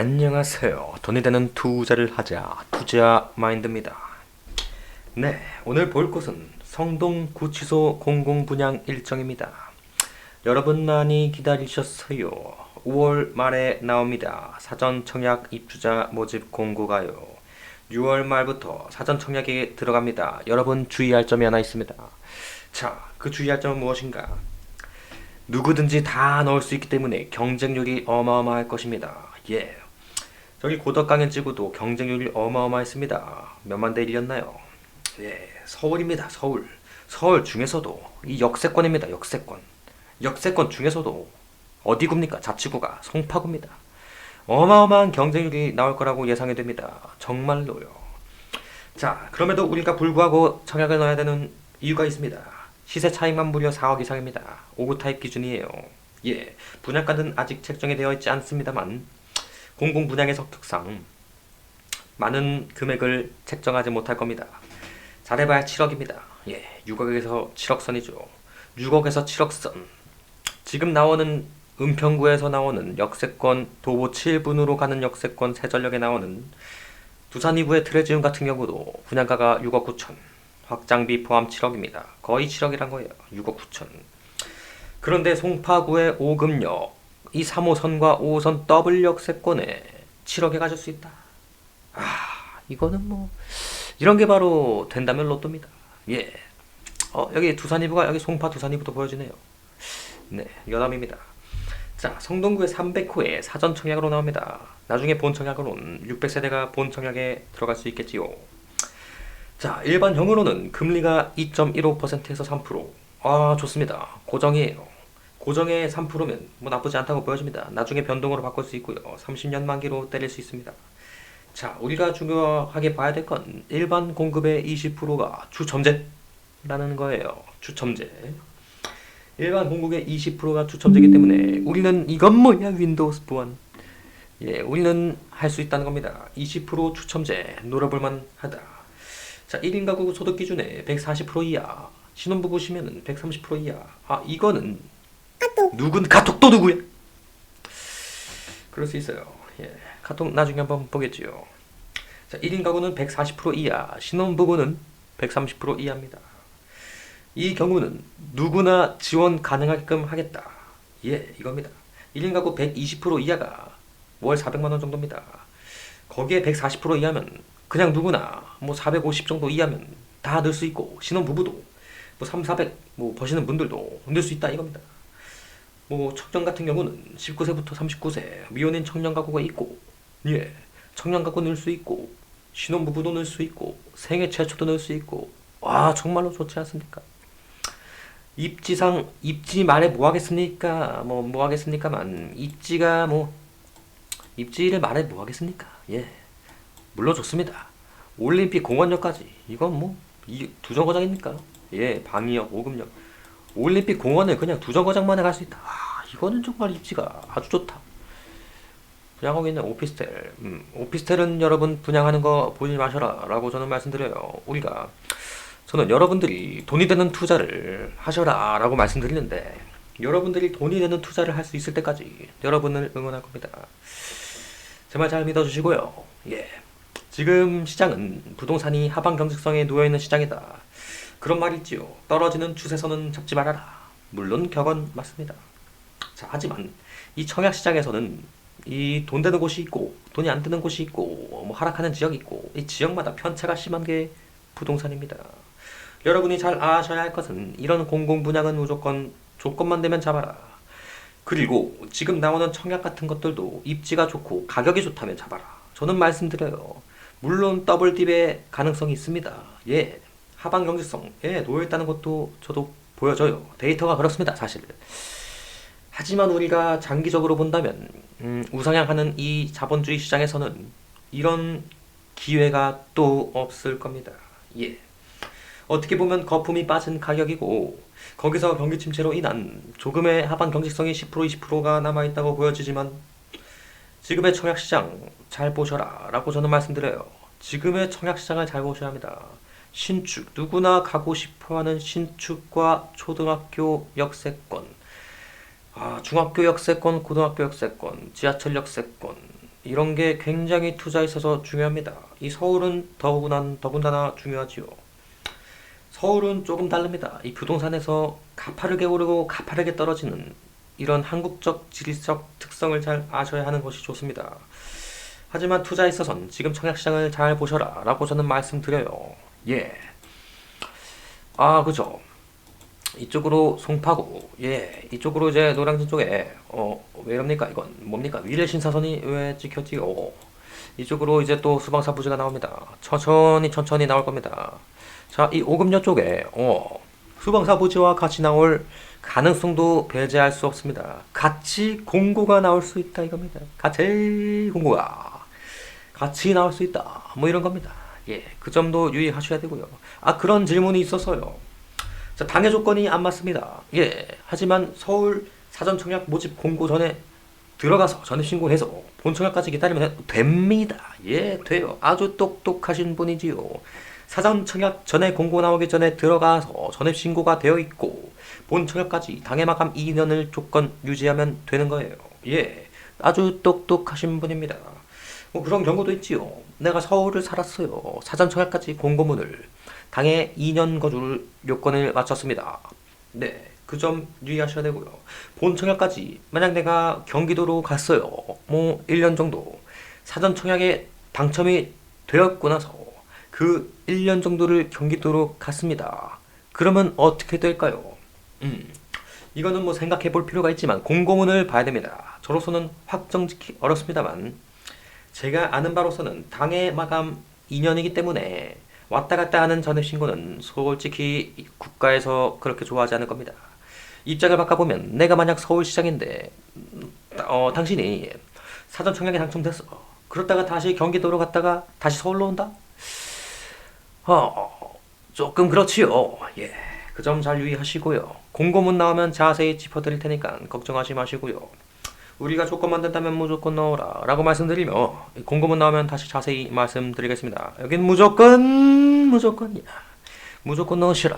안녕하세요. 돈이 되는 투자를 하자. 투자 마인드입니다. 네, 오늘 볼 곳은 성동 구치소 공공분양 일정입니다. 여러분 많이 기다리셨어요. 5월 말에 나옵니다. 사전 청약 입주자 모집 공고가요. 6월 말부터 사전 청약에 들어갑니다. 여러분 주의할 점이 하나 있습니다. 자, 그 주의할 점은 무엇인가? 누구든지 다 넣을 수 있기 때문에 경쟁률이 어마어마할 것입니다. 예. 저기 고덕강연 찍어도 경쟁률이 어마어마했습니다. 몇만 대 1이었나요? 예, 서울입니다. 서울. 서울 중에서도 이 역세권입니다. 역세권. 역세권 중에서도 어디 구입니까? 자치구가 송파구입니다. 어마어마한 경쟁률이 나올 거라고 예상이 됩니다. 정말로요. 자, 그럼에도 우리가 불구하고 청약을 넣어야 되는 이유가 있습니다. 시세 차익만 무려 4억 이상입니다. 5구 타입 기준이에요. 예, 분양가는 아직 책정이 되어 있지 않습니다만 공공 분양의 특성 많은 금액을 책정하지 못할 겁니다. 잘해봐야 7억입니다. 예, 6억에서 7억 선이죠. 6억에서 7억 선. 지금 나오는 은평구에서 나오는 역세권 도보 7분으로 가는 역세권 세전역에 나오는 두산 이구의 트레지움 같은 경우도 분양가가 6억 9천, 확장비 포함 7억입니다. 거의 7억이란 거예요. 6억 9천. 그런데 송파구의 5금역 이 3호선과 5호선 더블 역세권에 7억에 가질 수 있다. 아, 이거는 뭐 이런 게 바로 된다면 로또입니다. 예. 어, 여기 두산 이부가 여기 송파 두산 이부도 보여지네요. 네, 여담입니다. 자, 성동구의 300호에 사전 청약으로 나옵니다. 나중에 본 청약으로는 600세대가 본 청약에 들어갈 수 있겠지요. 자, 일반형으로는 금리가 2.15%에서 3%. 아, 좋습니다. 고정이에요. 고정의 3%면 뭐 나쁘지 않다고 보여집니다. 나중에 변동으로 바꿀 수 있고요. 30년 만기로 때릴 수 있습니다. 자, 우리가 중요하게 봐야 될 건 일반 공급의 20%가 추첨제라는 거예요. 추첨제. 일반 공급의 20%가 추첨제이기 때문에 우리는 이건 뭐야 윈도우스 보안. 예, 우리는 할 수 있다는 겁니다. 20% 추첨제 노려볼만 하다. 자, 1인 가구 소득 기준에 140% 이하, 신혼부부시면은 130% 이하. 아, 이거는 누군 카톡 또 누구야? 그럴 수 있어요. 예. 카톡 나중에 한번 보겠지요. 자, 1인 가구는 140% 이하, 신혼부부는 130% 이하입니다. 이 경우는 누구나 지원 가능하게끔 하겠다. 예, 이겁니다. 1인 가구 120% 이하가 월 400만 원 정도입니다. 거기에 140% 이하면 그냥 누구나 뭐 450 정도 이하면 다 넣을 수 있고 신혼 부부도 뭐 3, 400 뭐 버시는 분들도 넣을 수 있다 이겁니다. 뭐 청년 같은 경우는 19세부터 39세 미혼인 청년 가구가 있고 예 청년 가구 넣을 수 있고 신혼부부도 넣을 수 있고 생애 최초도 넣을 수 있고 와 정말로 좋지 않습니까? 입지상 입지 말에 뭐 하겠습니까? 뭐뭐 하겠습니까만 입지가 뭐 입지를 말해 뭐 하겠습니까? 예 물론 좋습니다. 올림픽 공원역까지 이건 뭐 이 두 정거장입니까? 예 방위역 오금역 올림픽 공원을 그냥 두 정거장만에 갈 수 있다. 아, 이거는 정말 입지가 아주 좋다. 분양하고 있는 오피스텔. 음, 오피스텔은 여러분 분양하는 거 보지 마셔라 라고 저는 말씀드려요. 우리가 저는 여러분들이 돈이 되는 투자를 하셔라 라고 말씀드리는데 여러분들이 돈이 되는 투자를 할 수 있을 때까지 여러분을 응원할 겁니다. 제 말 잘 믿어주시고요. 예. 지금 시장은 부동산이 하방 경직성에 놓여있는 시장이다. 그런 말이 있지요. 떨어지는 추세선은 잡지 말아라. 물론 격언 맞습니다. 자, 하지만 이 청약 시장에서는 이 돈 되는 곳이 있고 돈이 안 되는 곳이 있고 뭐 하락하는 지역이 있고 이 지역마다 편차가 심한 게 부동산입니다. 여러분이 잘 아셔야 할 것은 이런 공공 분양은 무조건 조건만 되면 잡아라. 그리고 지금 나오는 청약 같은 것들도 입지가 좋고 가격이 좋다면 잡아라. 저는 말씀드려요. 물론 더블 딥의 가능성이 있습니다. 예. 하방 경직성에 놓여 있다는 것도 저도 보여져요. 데이터가 그렇습니다, 사실. 하지만 우리가 장기적으로 본다면 음, 우상향하는 이 자본주의 시장에서는 이런 기회가 또 없을 겁니다. 예. 어떻게 보면 거품이 빠진 가격이고 거기서 경기 침체로 인한 조금의 하방 경직성이 10% 20%가 남아 있다고 보여지지만 지금의 청약 시장 잘 보셔라라고 저는 말씀드려요. 지금의 청약 시장을 잘 보셔야 합니다. 신축 누구나 가고 싶어하는 신축과 초등학교 역세권 아, 중학교 역세권, 고등학교 역세권, 지하철 역세권 이런 게 굉장히 투자에 있어서 중요합니다. 이 서울은 더구나 더군다나 중요하지요. 서울은 조금 다릅니다. 이 부동산에서 가파르게 오르고 가파르게 떨어지는 이런 한국적 지리적 특성을 잘 아셔야 하는 것이 좋습니다. 하지만 투자에 있어선 지금 청약시장을 잘 보셔라 라고 저는 말씀드려요. 예. 아, 그죠. 이쪽으로 송파구, 예, 이쪽으로 이제 노량진 쪽에, 어, 왜 이럽니까? 이건 뭡니까? 위례 신사선이 왜 찍혔지요? 이쪽으로 이제 또 수방사 부지가 나옵니다. 천천히 천천히 나올 겁니다. 자, 이 오금녀 쪽에, 어, 수방사 부지와 같이 나올 가능성도 배제할 수 없습니다. 같이 공고가 나올 수 있다 이겁니다. 같이 공고가 같이 나올 수 있다. 뭐 이런 겁니다. 예, 그 점도 유의하셔야 되고요. 아, 그런 질문이 있어서요. 자, 당해 조건이 안 맞습니다. 예, 하지만 서울 사전 청약 모집 공고 전에 들어가서 전입 신고해서 본 청약까지 기다리면 됩니다. 예, 돼요. 아주 똑똑하신 분이지요. 사전 청약 전에 공고 나오기 전에 들어가서 전입 신고가 되어 있고 본 청약까지 당해 마감 2년을 조건 유지하면 되는 거예요. 예, 아주 똑똑하신 분입니다. 뭐 그런 경우도 있지요. 내가 서울을 살았어요. 사전 청약까지 공고문을 당해 2년 거주를 요건을 맞췄습니다. 네, 그 점 유의하셔야 되고요. 본 청약까지 만약 내가 경기도로 갔어요. 뭐 1년 정도 사전 청약에 당첨이 되었고 나서 그 1년 정도를 경기도로 갔습니다. 그러면 어떻게 될까요? 음, 이거는 뭐 생각해 볼 필요가 있지만 공고문을 봐야 됩니다. 저로서는 확정 짓기 어렵습니다만 제가 아는 바로서는 당해 마감 2년이기 때문에 왔다 갔다 하는 전입 신고는 솔직히 국가에서 그렇게 좋아하지 않을 겁니다. 입장을 바꿔보면 내가 만약 서울시장인데 어, 당신이 사전 청약에 당첨됐어. 그러다가 다시 경기도로 갔다가 다시 서울로 온다? 어, 조금 그렇지요. 예. 그 점 잘 유의하시고요. 공고문 나오면 자세히 짚어드릴 테니까 걱정하지 마시고요. 우리가 조건 만든다면 무조건 넣어라 라고 말씀드리며 공고문 나오면 다시 자세히 말씀드리겠습니다. 여긴 무조건 무조건이야. 무조건 넣으시라.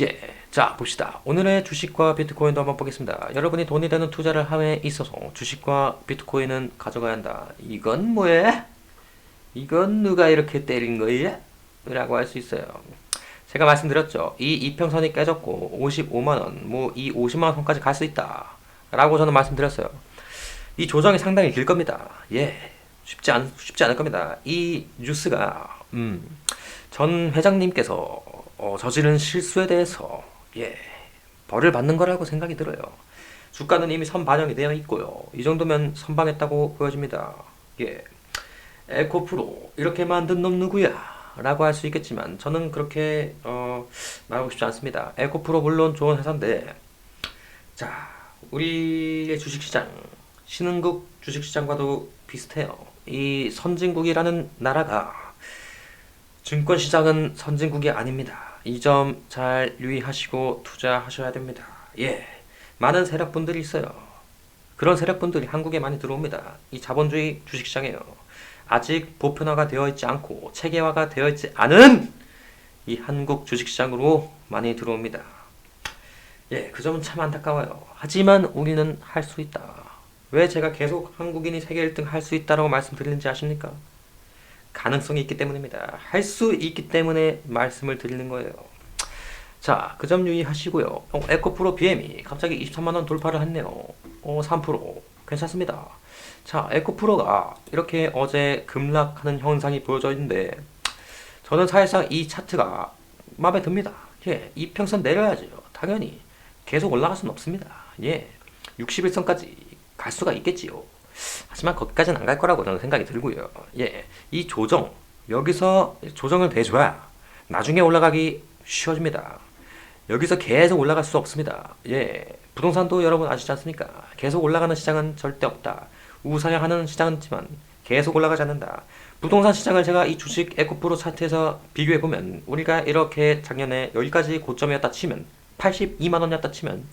예, 자 봅시다. 오늘의 주식과 비트코인도 한번 보겠습니다. 여러분이 돈이 되는 투자를 함에 있어서 주식과 비트코인은 가져가야 한다. 이건 뭐예? 이건 누가 이렇게 때린 거예? 라고 할 수 있어요. 제가 말씀드렸죠. 이 이평선이 깨졌고 55만 원, 뭐 이 50만 원 선까지 갈 수 있다. 라고 저는 말씀드렸어요. 이 조정이 상당히 길 겁니다. 예. 쉽지 않, 쉽지 않을 겁니다. 이 뉴스가, 음, 전 회장님께서 어, 저지른 실수에 대해서, 예, 벌을 받는 거라고 생각이 들어요. 주가는 이미 선 반영이 되어 있고요. 이 정도면 선방했다고 보여집니다. 예. 에코프로, 이렇게 만든 놈 누구야? 라고 할 수 있겠지만, 저는 그렇게, 어, 말하고 싶지 않습니다. 에코프로 물론 좋은 회사인데, 자, 우리의 주식시장, 신흥국 주식시장과도 비슷해요. 이 선진국이라는 나라가 증권시장은 선진국이 아닙니다. 이 점 잘 유의하시고 투자하셔야 됩니다. 예. 많은 세력분들이 있어요. 그런 세력분들이 한국에 많이 들어옵니다. 이 자본주의 주식시장이에요. 아직 보편화가 되어 있지 않고 체계화가 되어 있지 않은 이 한국 주식시장으로 많이 들어옵니다. 예, 그 점은 참 안타까워요. 하지만 우리는 할 수 있다. 왜 제가 계속 한국인이 세계 1등 할 수 있다라고 말씀드리는지 아십니까? 가능성이 있기 때문입니다. 할 수 있기 때문에 말씀을 드리는 거예요. 자, 그 점 유의하시고요. 어, 에코프로 BM이 갑자기 23만원 돌파를 했네요. 어, 3% 괜찮습니다. 자, 에코프로가 이렇게 어제 급락하는 현상이 보여져 있는데 저는 사실상 이 차트가 마음에 듭니다. 예, 이평선 내려야죠. 당연히 계속 올라갈 수는 없습니다. 예, 61선까지 갈 수가 있겠지요. 하지만 거기까지는 안 갈 거라고 저는 생각이 들고요. 예, 이 조정 여기서 조정을 대줘야 나중에 올라가기 쉬워집니다. 여기서 계속 올라갈 수 없습니다. 예, 부동산도 여러분 아시지 않습니까? 계속 올라가는 시장은 절대 없다. 우상향하는 시장은 있지만 계속 올라가지 않는다. 부동산 시장을 제가 이 주식 에코프로 차트에서 비교해 보면 우리가 이렇게 작년에 여기까지 고점이었다 치면 82만 원이었다 치면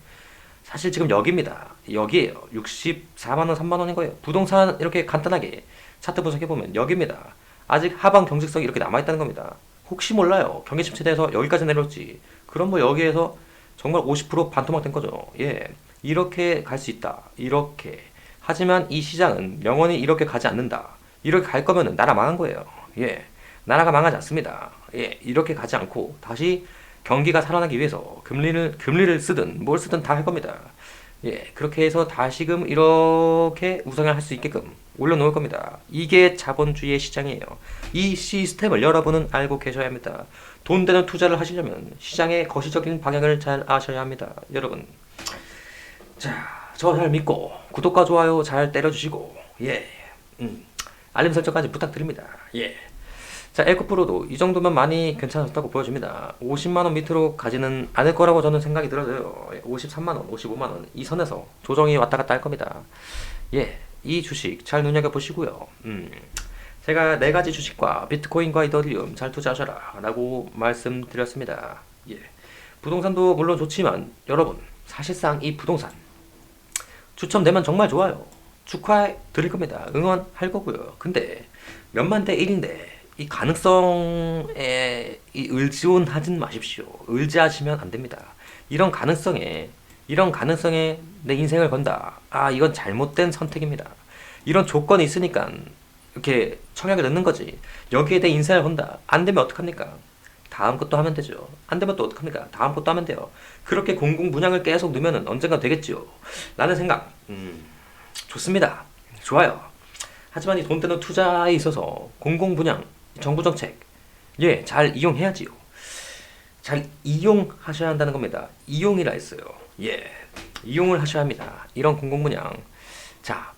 사실 지금 여기입니다. 여기에요. 64만 원, 3만 원인 거예요. 부동산 이렇게 간단하게 차트 분석해 보면 여기입니다. 아직 하방 경직성이 이렇게 남아 있다는 겁니다. 혹시 몰라요. 경기 침체돼서 여기까지 내려올지. 그럼 뭐 여기에서 정말 50% 반토막 된 거죠. 예. 이렇게 갈 수 있다. 이렇게. 하지만 이 시장은 영원히 이렇게 가지 않는다. 이렇게 갈 거면은 나라 망한 거예요. 예. 나라가 망하지 않습니다. 예. 이렇게 가지 않고 다시 경기가 살아나기 위해서 금리를 금리를 쓰든 뭘 쓰든 다 할 겁니다. 예. 그렇게 해서 다시금 이렇게 우상을 할수 있게끔 올려놓을 겁니다. 이게 자본주의의 시장이에요. 이 시스템을 여러분은 알고 계셔야 합니다. 돈 되는 투자를 하시려면 시장의 거시적인 방향을 잘 아셔야 합니다. 여러분. 자, 저 잘 믿고 구독과 좋아요 잘 때려주시고 예, 음, 알림 설정까지 부탁드립니다. 예. 자, 에코프로도 이 정도면 많이 괜찮았다고 보여집니다. 50만 원 밑으로 가지는 않을 거라고 저는 생각이 들어요. 53만 원, 55만 원 이 선에서 조정이 왔다 갔다 할 겁니다. 예, 이 주식 잘 눈여겨 보시고요. 음, 제가 네 가지 주식과 비트코인과 이더리움 잘 투자하셔라 라고 말씀드렸습니다. 예, 부동산도 물론 좋지만 여러분 사실상 이 부동산 추첨되면 정말 좋아요. 축하해 드릴 겁니다. 응원할 거고요. 근데 몇만 대 1인데 이 가능성에 이 의지원하진 마십시오. 의지하시면 안 됩니다. 이런 가능성에 이런 가능성에 내 인생을 건다. 아 이건 잘못된 선택입니다. 이런 조건이 있으니까 이렇게 청약을 넣는 거지. 여기에 내 인생을 건다. 안 되면 어떡합니까? 다음 것도 하면 되죠. 안 되면 또 어떡합니까? 다음 것도 하면 돼요. 그렇게 공공 분양을 계속 넣으면 언젠가 되겠죠. 라는 생각. 음, 좋습니다. 좋아요. 하지만 이 돈 되는 투자에 있어서 공공 분양, 정부 정책, 예, 잘 이용해야지요. 잘 이용하셔야 한다는 겁니다. 이용이라 했어요. 예, 이용을 하셔야 합니다. 이런 공공 분양. 자,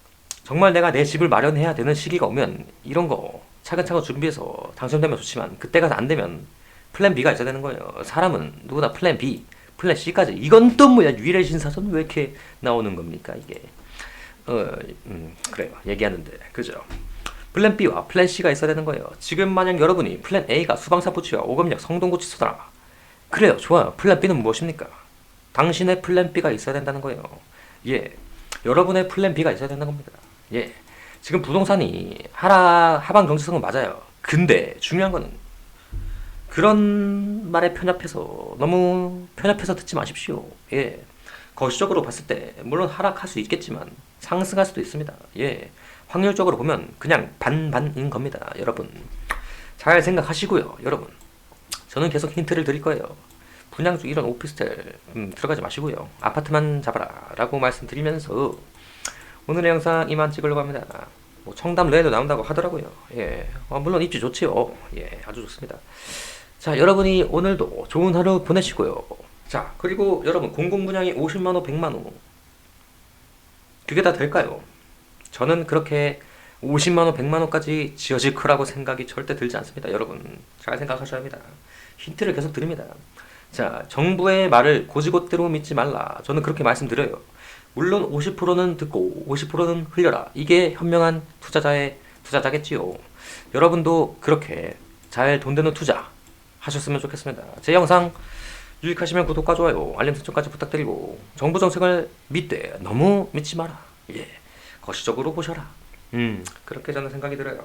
정말 내가 내 집을 마련해야 되는 시기가 오면 이런 거 차근차근 준비해서 당첨되면 좋지만 그때가 안 되면 플랜 B가 있어야 되는 거예요. 사람은 누구나 플랜 B, 플랜 C까지. 이건 또 뭐야? 유일의 신사선 왜 이렇게 나오는 겁니까 이게? 어, 음, 그래요. 얘기하는데 그죠? 플랜 B와 플랜 C가 있어야 되는 거예요. 지금 만약 여러분이 플랜 A가 수방사 부치와 오금역 성동구치소다. 그래요. 좋아요. 플랜 B는 무엇입니까? 당신의 플랜 B가 있어야 된다는 거예요. 예. 여러분의 플랜 B가 있어야 된다는 겁니다. 예. 지금 부동산이 하락 하방 경제성은 맞아요. 근데 중요한 거는 그런 말에 편협해서 너무 편협해서 듣지 마십시오. 예. 거시적으로 봤을 때 물론 하락할 수 있겠지만 상승할 수도 있습니다. 예. 확률적으로 보면 그냥 반반인 겁니다. 여러분. 잘 생각하시고요. 여러분. 저는 계속 힌트를 드릴 거예요. 분양 중 이런 오피스텔 음, 들어가지 마시고요. 아파트만 잡아라 라고 말씀드리면서 오늘의 영상 이만 찍으려고 합니다. 뭐 청담 레도 나온다고 하더라고요. 예. 어, 물론 입지 좋지요. 예. 아주 좋습니다. 자, 여러분이 오늘도 좋은 하루 보내시고요. 자, 그리고 여러분 공공 분양이 50만 원, 100만 원. 그게 다 될까요? 저는 그렇게 50만 원, 100만 원까지 지어질 거라고 생각이 절대 들지 않습니다. 여러분 잘 생각하셔야 합니다. 힌트를 계속 드립니다. 자, 정부의 말을 고지고대로 믿지 말라. 저는 그렇게 말씀드려요. 물론 50%는 듣고 50%는 흘려라. 이게 현명한 투자자의 투자자겠지요. 여러분도 그렇게 잘 돈 되는 투자 하셨으면 좋겠습니다. 제 영상 유익하시면 구독과 좋아요, 알림 설정까지 부탁드리고 정부 정책을 믿되 너무 믿지 마라. 예, 거시적으로 보셔라. 음, 그렇게 저는 생각이 들어요.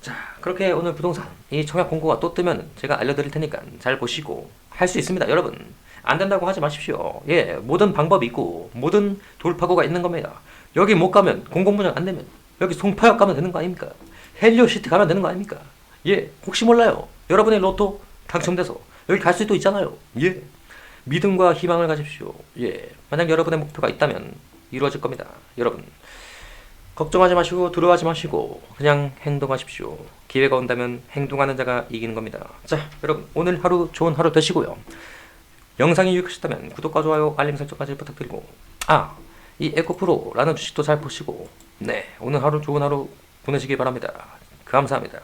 자, 그렇게 오늘 부동산 이 청약 공고가 또 뜨면 제가 알려드릴 테니까 잘 보시고 할 수 있습니다, 여러분. 안 된다고 하지 마십시오. 예, 모든 방법이 있고 모든 돌파구가 있는 겁니다. 여기 못 가면 공공분양 안 되면 여기 송파역 가면 되는 거 아닙니까? 헬리오시티 가면 되는 거 아닙니까? 예, 혹시 몰라요. 여러분의 로또 당첨돼서 여기 갈 수도 있잖아요. 예, 믿음과 희망을 가집시오. 예, 만약 여러분의 목표가 있다면 이루어질 겁니다. 여러분. 걱정하지 마시고 두려워하지 마시고 그냥 행동하십시오. 기회가 온다면 행동하는 자가 이기는 겁니다. 자, 여러분 오늘 하루 좋은 하루 되시고요. 영상이 유익하셨다면 구독과 좋아요, 알림 설정까지 부탁드리고 아, 이 에코프로라는 주식도 잘 보시고 네, 오늘 하루 좋은 하루 보내시기 바랍니다. 감사합니다.